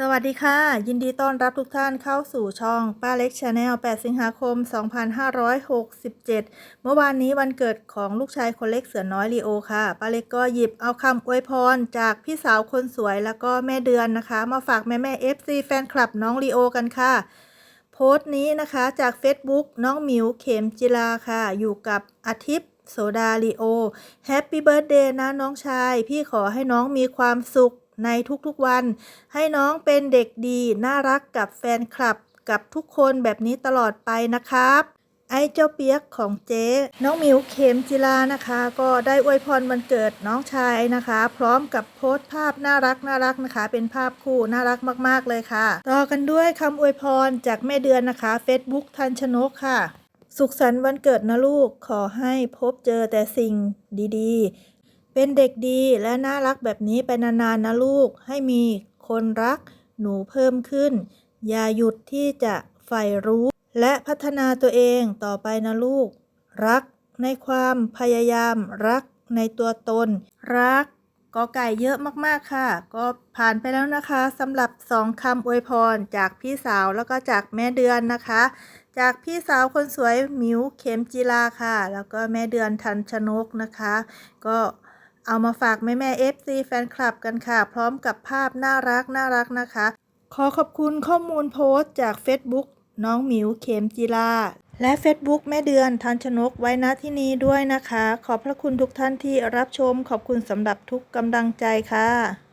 สวัสดีค่ะ ยินดีต้อนรับทุกท่านเข้าสู่ช่องป้าเล็กชาแนล 8 สิงหาคม 2567 เมื่อวานนี้วันเกิดของลูกชายคนเล็กเสือน้อยลีโอค่ะ ป้าเล็กก็หยิบเอาคำอวยพรจากพี่สาวคนสวยแล้วก็แม่เดือนนะคะ มาฝากแม่แม่ FC แฟนคลับน้องลีโอกันค่ะ โพสต์นี้นะคะจาก Facebook น้องหมิวเข็มจิลาค่ะ อยู่กับอาทิตย์โสดาลีโอแฮปปี้เบิร์ดเดย์นะน้องชาย พี่ขอให้น้องมีความสุข ในทุกๆวัน ให้น้องเป็นเด็กดี น่ารักกับแฟนคลับ กับทุกคนแบบนี้ตลอดไปนะครับไอ้เจ้าเปียกของเจ๊น้องมิวเข็มจิลานะคะ ก็ได้อวยพรวันเกิดน้องชายนะคะ พร้อมกับโพสต์ภาพน่ารักน่ารักนะคะ เป็นภาพคู่น่ารักมากๆเลยค่ะ ต่อกันด้วยคำอวยพรจากแม่เดือนนะคะ Facebook ทันชนกค่ะ สุขสันต์วันเกิดนะลูกขอให้พบเจอแต่สิ่งดีๆ เป็นเด็กดีและน่ารักแบบนี้ไปนานๆนะลูก ให้มีคนรักหนูเพิ่มขึ้น อย่าหยุดที่จะใฝ่รู้ และพัฒนาตัวเองต่อไปนะลูก รักในความพยายาม รักในตัวตน รักกอไก่เยอะมากๆค่ะ ก็ผ่านไปแล้วนะคะสำหรับสองคำอวยพรจากพี่สาวแล้วก็จากแม่เดือนนะคะ จากพี่สาวคนสวยมิวเข็มจีลาค่ะ แล้วก็แม่เดือนทันชนกนะคะ ก็ เอามาฝากแม่แม่เอฟซีแฟนคลับกันค่ะ พร้อมกับภาพน่ารักน่ารักนะคะ ขอขอบคุณข้อมูลโพสต์จาก Facebook น้องหมิวเข็มจีลาและ Facebook แม่เดือนทันชนกไว้ณที่นี้ด้วยนะคะ ขอบพระคุณทุกท่านที่รับชมขอบคุณสำหรับทุกกำลังใจค่ะ